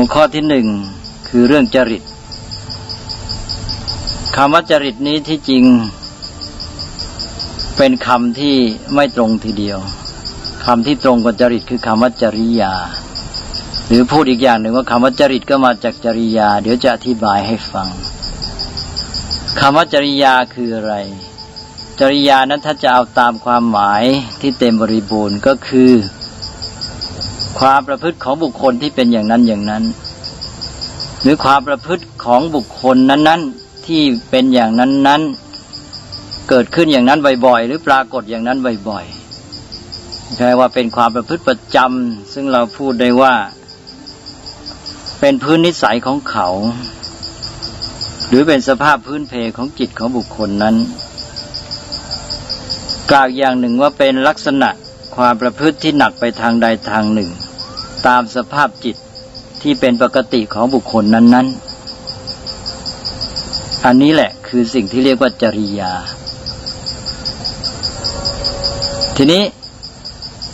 หัวข้อที่หนึ่งคือเรื่องจริตคำว่าจริตนี้ที่จริง เป็นคำที่ไม่ตรงทีเดียวคำที่ตรงกับจริตคือคำว่าจริยา หรือพูดอีกอย่างหนึ่งว่าคำว่าจริตก็มาจากจริยา เดี๋ยวจะอธิบายให้ฟังคำว่าจริยาคืออะไร จริยานั้นถ้าจะเอาตามความหมายที่เต็มบริบูรณ์ก็คือ ความประพฤติของบุคคลที่เป็นอย่างนั้นอย่างนั้น หรือความประพฤติของบุคคลนั้น ๆ ที่เป็นอย่างนั้นนั้นเกิดขึ้นอย่างนั้นบ่อยๆ หรือปรากฏอย่างนั้นบ่อยๆใช่ว่าเป็นความประพฤติประจำซึ่งเราพูดได้ว่า เป็นพื้นนิสัยของเขา หรือเป็นสภาพพื้นเพของจิตของบุคคลนั้น กล่าวอย่างหนึ่งว่าเป็นลักษณะความประพฤติที่หนักไปทางใดทางหนึ่ง ตามสภาพจิตที่เป็นปกติของบุคคลนั้น ๆ อันนี้แหละคือสิ่งที่เรียกว่าจริยา ทีนี้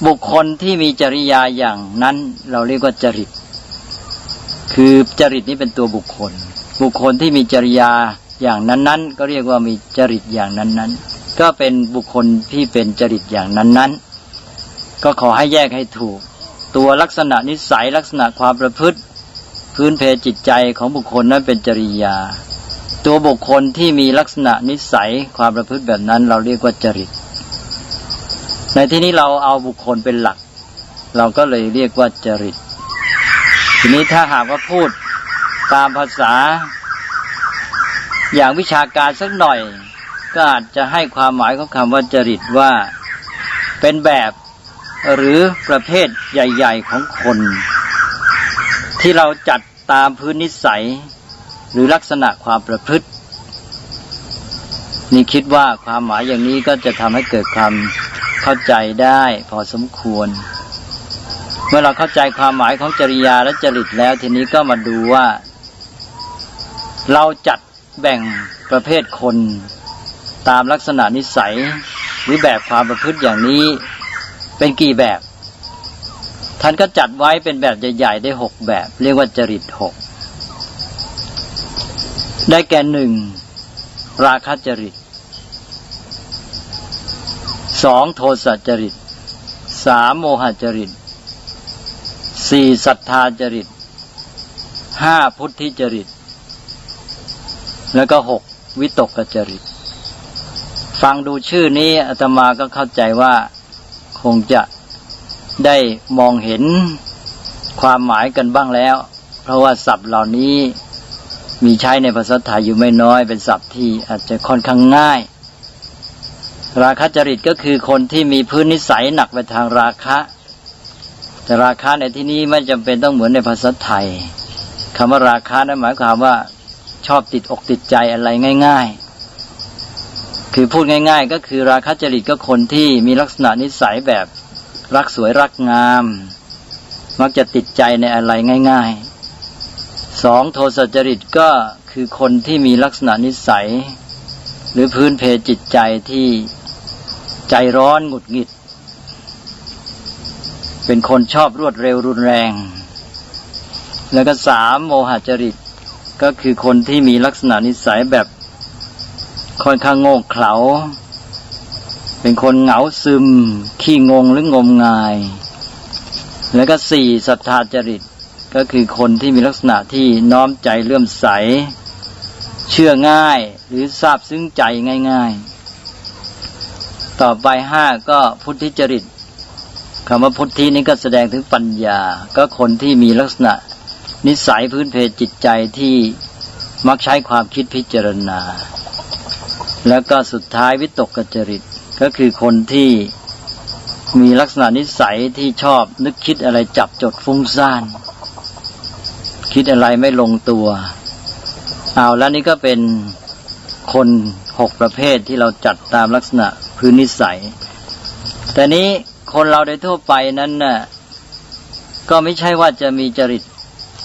บุคคลที่มีจริยาอย่างนั้น เราเรียกว่าจริต คือจริตนี้เป็นตัวบุคคล บุคคลที่มีจริยาอย่างนั้น ๆ ก็เรียกว่ามีจริตอย่างนั้น ๆ ก็เป็นบุคคลที่เป็นจริตอย่างนั้น ๆ ก็ขอให้แยกให้ถูก ตัวลักษณะนิสัยลักษณะความประพฤติ พื้นเพจิตใจของบุคคลนั้นเป็นจริยา ตัวบุคคลที่มีลักษณะนิสัยความประพฤติแบบนั้น เราเรียกว่าจริต ในที่นี้เราเอาบุคคลเป็นหลัก เราก็เลยเรียกว่าจริต ทีนี้ถ้าหากว่าพูดตามภาษา อย่างวิชาการสักหน่อย ก็อาจจะให้ความหมายของคำว่าจริตว่าเป็นแบบ หรือประเภทใหญ่ ๆ ของคน ที่เราจัดตามพื้นนิสัย หรือลักษณะความประพฤติ นี่คิดว่าความหมายอย่างนี้ก็จะทำให้เกิดความเข้าใจได้พอสมควร เมื่อเราเข้าใจความหมายของจริยาและจริตแล้ว ทีนี้ก็มาดูว่า เราจัดแบ่งประเภทคน ตามลักษณะนิสัยหรือแบบความประพฤติอย่างนี้ เป็นกี่แบบ ท่านก็จัดไว้เป็นแบบใหญ่ๆได้หกแบบ เรียกว่าจริตหกได้แก่หนึ่งราคะจริตสองโทสะจริตสามโมหจริตสี่ศรัทธาจริตห้าพุทธิจริต แล้วก็หกวิตกจริต ฟังดูชื่อนี้อาตมาก็เข้าใจว่า คงจะได้มองเห็นความหมายกันบ้างแล้ว เพราะว่าศัพท์เหล่านี้มีใช้ในภาษาไทยอยู่ไม่น้อย เป็นศัพท์ที่อาจจะค่อนข้างง่าย ราคะจริตก็คือคนที่มีพื้นนิสัยหนักไปทางราคะ แต่ราคะในที่นี้ไม่จำเป็นต้องเหมือนในภาษาไทยคำว่าราคะนั้นหมายความว่าชอบติดอกติดใจอะไรง่าย ๆ คือพูดง่าย ๆ ก็คือราคะจริตก็คนที่มีลักษณะนิสัยแบบรักสวยรักงาม มักจะติดใจในอะไรง่าย ๆ สองโทสะจริตก็คือคนที่มีลักษณะนิสัย หรือพื้นเพจิตใจที่ใจร้อนหงุดหงิด เป็นคนชอบรวดเร็วรุนแรง แล้วก็สามโมหจริตก็คือคนที่มีลักษณะนิสัยแบบ ค่อนข้างโง่เขลา เป็นคนเหงาซึม ขี้งงหรืองมงาย แล้วก็สี่ศรัทธาจริตก็คือคนที่มีลักษณะที่น้อมใจเลื่อมใส เชื่อง่ายหรือทราบซึ้งใจง่าย ๆ ต่อไปห้าก็พุทธิจริตคำว่าพุทธินี้ก็แสดงถึงปัญญา ก็คนที่มีลักษณะ นิสัยพื้นเพจิตใจที่มักใช้ความคิดพิจารณา แล้วก็สุดท้ายวิตกกจริต ก็คือคนที่มีลักษณะนิสัยที่ชอบนึกคิดอะไรจับจดฟุ้งซ่าน คิดอะไรไม่ลงตัว เอาแล้วนี่ก็เป็นคนหกประเภทที่เราจัดตามลักษณะพื้นนิสัย แต่นี้คนเราโดยทั่วไปนั้นน่ะก็ไม่ใช่ว่าจะมีจริต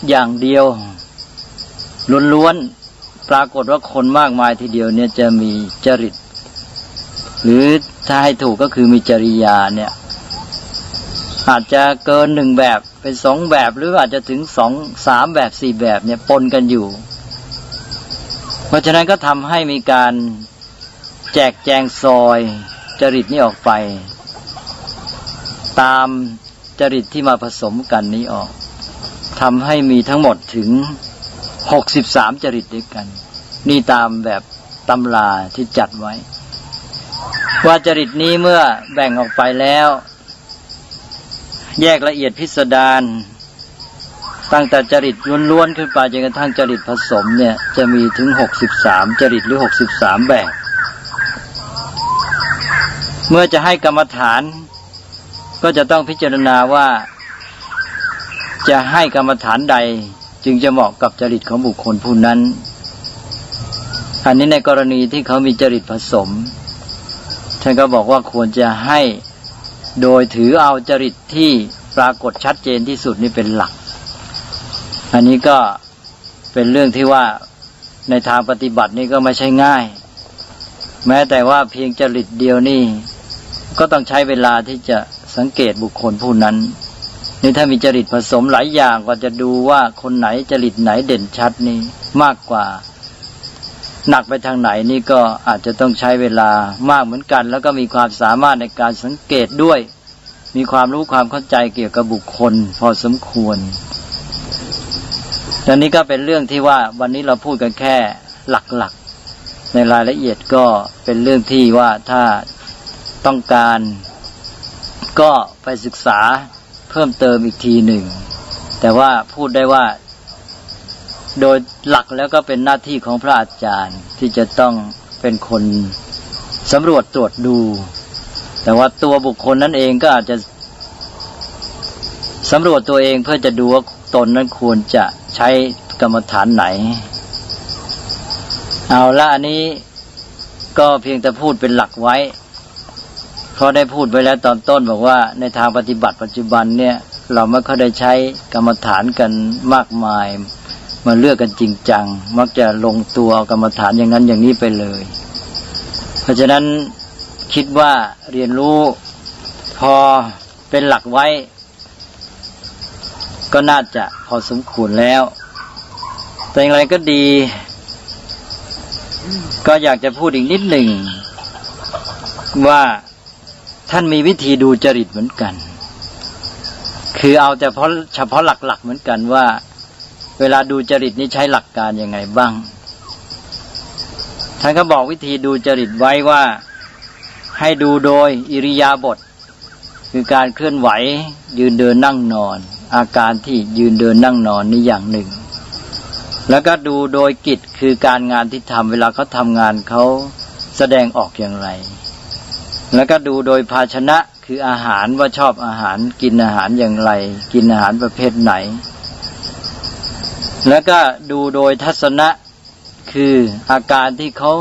อย่างเดียวล้วนๆ ปรากฏว่าคนมากมายทีเดียวเนี่ยจะมีจริต หรือถ้าให้ถูกก็คือมีจริยาเนี่ยอาจจะเกินหนึ่งแบบเป็นสองแบบหรืออาจจะถึงสองสามแบบสี่แบบเนี่ยปนกันอยู่ เพราะฉะนั้นก็ทำให้มีการแจกแจงซอยจริตนี้ออกไป ตามจริตที่มาผสมกันนี้ออกทำให้มีทั้งหมดถึงหกสิบสามจริตด้วยกัน นี่ตามแบบตำราที่จัดไว้ ว่าจริตนี้เมื่อแบ่งออกไปแล้ว แยกละเอียดพิสดารตั้งแต่จริตล้วนๆขึ้นไปจนกระทั่งจริตผสมเนี่ย จะมีถึงหกสิบสามจริตหรือหกสิบสามแบบ เมื่อจะให้กรรมฐาน ก็จะต้องพิจารณาว่า จะให้กรรมฐานใดจึงจะเหมาะกับจริตของบุคคลผู้นั้น อันนี้ในกรณีที่เขามีจริตผสม ท่านก็บอกว่าควรจะให้โดยถือเอาจริตที่ปรากฏชัดเจนที่สุดนี่เป็นหลัก อันนี้ก็เป็นเรื่องที่ว่าในทางปฏิบัตินี่ก็ไม่ใช่ง่าย แม้แต่ว่าเพียงจริตเดียวนี่ ก็ต้องใช้เวลาที่จะสังเกตบุคคลผู้นั้นนี่ถ้ามีจริตผสมหลายอย่างก็จะดูว่าคนไหนจริตไหนเด่นชัดนี่มากกว่า หนักไปทางไหนนี่ก็อาจจะต้องใช้เวลามากเหมือนกัน แล้วก็มีความสามารถในการสังเกตด้วย มีความรู้ความเข้าใจเกี่ยวกับบุคคล พอสมควรดังนี้ก็เป็นเรื่องที่ว่าวันนี้เราพูดกันแค่หลักๆ ในรายละเอียดก็เป็นเรื่องที่ว่าถ้าต้องการก็ไปศึกษาเพิ่มเติมอีกทีหนึ่ง แต่ว่าพูดได้ว่า โดยหลักแล้วก็เป็นหน้าที่ของพระอาจารย์ที่จะต้องเป็นคนสำรวจตรวจดู แต่ว่าตัวบุคคลนั้นเองก็อาจจะสำรวจตัวเองเพื่อจะดูว่าตนนั้นควรจะใช้กรรมฐานไหน เอาละอันนี้ก็เพียงแต่พูดเป็นหลักไว้ เพราะได้พูดไปแล้วตอนต้นบอกว่า ในทางปฏิบัติปัจจุบันเนี่ย เราไม่ค่อยได้ใช้กรรมฐานกันมากมาย มาเลือกกันจริงจัง มักจะลงตัวกรรมฐานอย่างนั้นอย่างนี้ไปเลย เพราะฉะนั้นคิดว่าเรียนรู้พอเป็นหลักไว้ ก็น่าจะพอสมควรแล้ว แต่อย่างไรก็ดี ก็อยากจะพูดอีกนิดหนึ่ง ว่าท่านมีวิธีดูจริตเหมือนกัน คือเอาแต่เพราะเฉพาะหลักๆเหมือนกันว่า เวลาดูจริตนี้ใช้หลักการยังไงบ้าง ท่านก็บอกวิธีดูจริตไว้ว่าให้ดูโดยอิริยาบถคือการเคลื่อนไหว ยืนเดินนั่งนอน อาการที่ยืนเดินนั่งนอนนี่อย่างหนึ่ง แล้วก็ดูโดยกิจคือการงานที่ทำเวลาเขาทำงานเขาแสดงออกอย่างไร แล้วก็ดูโดยภาชนะคืออาหารว่าชอบอาหารกินอาหารอย่างไร กินอาหารประเภทไหน แล้วก็ดูโดยทัศนะคืออาการที่เขา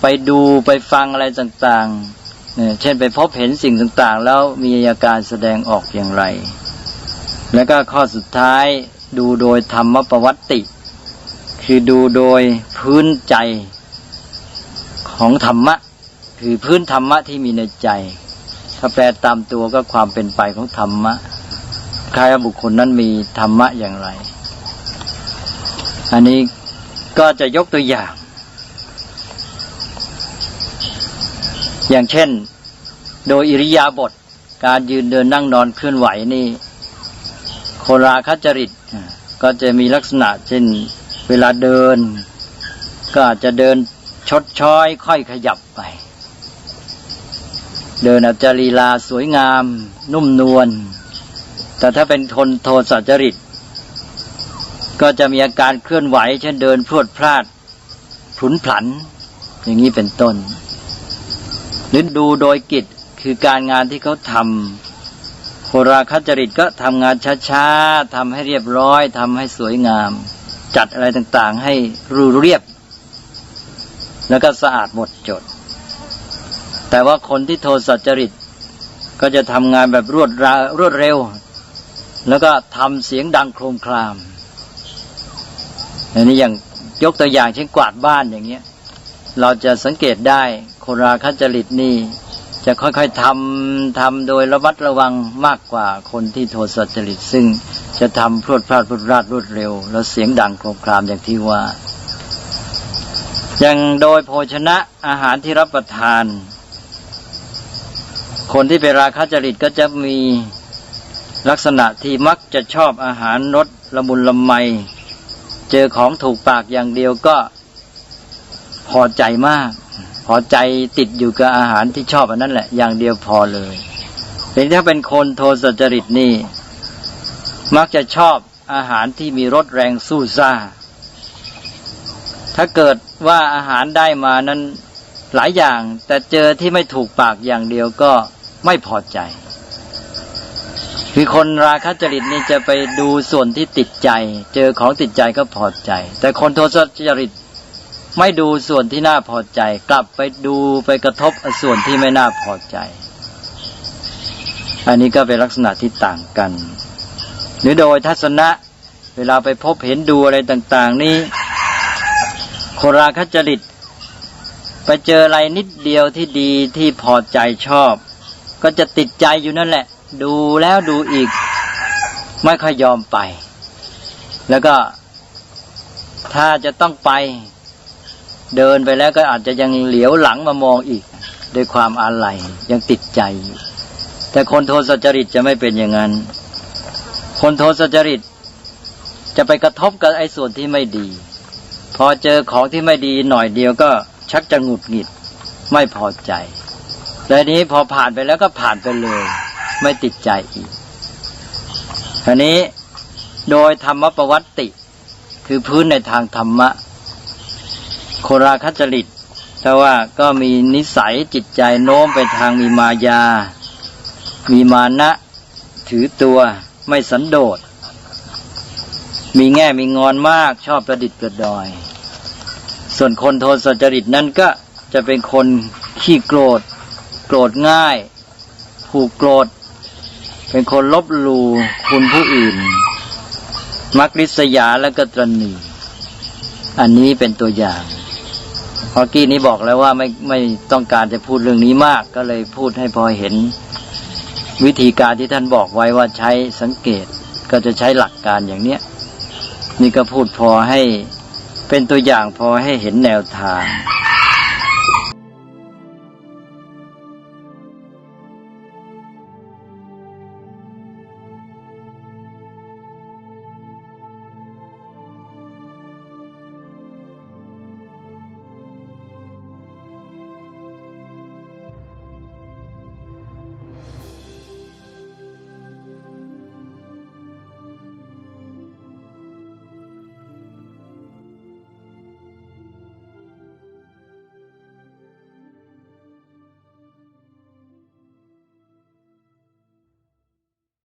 ไปดูไปฟังอะไรต่างๆเนี่ยเช่นไปพบเห็นสิ่งต่างๆ แล้วมีอาการแสดงออกอย่างไร แล้วก็ข้อสุดท้ายดูโดยธรรมประวัติ คือดูโดยพื้นใจของธรรมะ คือพื้นธรรมะที่มีในใจ ถ้าแปลตามตัวก็ความเป็นไปของธรรมะใครบุคคลนั้นมีธรรมะอย่างไร อันนี้ก็จะยกตัวอย่าง อย่างเช่น โดยอิริยาบถการยืนเดินนั่งนอนเคลื่อนไหวนี่ โคราคจริต ก็จะมีลักษณะ เช่น เวลาเดิน ก็อาจจะเดินชดช้อย ค่อยขยับไป เดินอาจจะลีลาสวยงาม นุ่มนวลแต่ถ้าเป็นคนโทสะจริต ก็จะมีอาการเคลื่อนไหว เช่นเดินพรวดพลาดผุนผัน อย่างนี้เป็นต้นหรือดูโดยกิจคือการงานที่เขาทำโคราคจริตก็ทำงานช้าๆทำให้เรียบร้อยทำให้สวยงาม จัดอะไรต่างๆ ให้รูเรียบ แล้วก็สะอาดหมดจด แต่ว่าคนที่โทสะจริต ก็จะทำงานแบบรวดรวดเร็ว แล้วก็ทำเสียงดังโครมคราม อันนี้อย่างยกตัวอย่างเช่นกวาดบ้านอย่างเงี้ย เราจะสังเกตได้โคราคจริตนี่ จะค่อยๆทำทำโดยระมัดระวังมากกว่าคนที่โทสะจริต ซึ่งจะทำพรวดพลาดพรวดพลาดรวดเร็ว แล้วเสียงดังโครมครามอย่างที่ว่า อย่างโดยโภชนะอาหารที่รับประทาน คนที่เป็นราคะจริตก็จะมีลักษณะที่มักจะชอบอาหารรสละมุนละไม เจอของถูกปากอย่างเดียวก็พอใจมาก พอใจติดอยู่กับอาหารที่ชอบอันนั้นแหละ อย่างเดียวพอเลยเป็นถ้าเป็นคนโทสจริตนี่ มักจะชอบอาหารที่มีรสแรงสู้ซ่า ถ้าเกิดว่าอาหารได้มานั้นหลายอย่าง แต่เจอที่ไม่ถูกปากอย่างเดียวก็ไม่พอใจ คือคนราคะจริตนี่จะไปดูส่วนที่ติดใจ เจอของติดใจก็พอใจ แต่คนโทสะจริตไม่ดูส่วนที่น่าพอใจ กลับไปดูไปกระทบส่วนที่ไม่น่าพอใจ อันนี้ก็เป็นลักษณะที่ต่างกัน หรือโดยทัศนะ เวลาไปพบเห็นดูอะไรต่าง ๆ นี้คนราคะจริตไปเจออะไรนิดเดียวที่ดีที่พอใจชอบ ก็จะติดใจอยู่นั่นแหละ ดูแล้วดูอีก ไม่ค่อยยอมไป แล้วก็ถ้าจะต้องไป เดินไปแล้วก็อาจจะยังเหลียวหลังมามองอีกด้วยความอาลัยยังติดใจ แต่คนโทสจริตจะไม่เป็นอย่างนั้น คนโทสจริตจะไปกระทบกับไอ้ส่วนที่ไม่ดี พอเจอของที่ไม่ดีหน่อยเดียวก็ชักจะหงุดหงิดไม่พอใจแต่นี้พอผ่านไปแล้วก็ผ่านไปเลย ไม่ติดใจอีกทีนี้โดยธรรมประวัติ คือพื้นในทางธรรมะ โคราคจริตแต่ว่าก็มีนิสัยจิตใจโน้มไปทางมีมายา มีมานะ ถือตัวไม่สันโดษ มีแง่มีงอนมากชอบประดิษฐ์ประดอย ส่วนคนโทสะจริตนั่นก็จะเป็นคนขี้โกรธ โกรธง่าย ผูกโกรธ เป็นคนลบลูคุณผู้อื่น มักริษยาและก็ตรณีอันนี้เป็นตัวอย่างพอกี้นี้บอกแล้วว่าไม่ไม่ต้องการจะพูดเรื่องนี้มาก ก็เลยพูดให้พอเห็น วิธีการที่ท่านบอกไว้ว่าใช้สังเกตก็จะใช้หลักการอย่างเนี้ยนี่ก็พูดพอให้เป็นตัวอย่างพอให้เห็นแนวทาง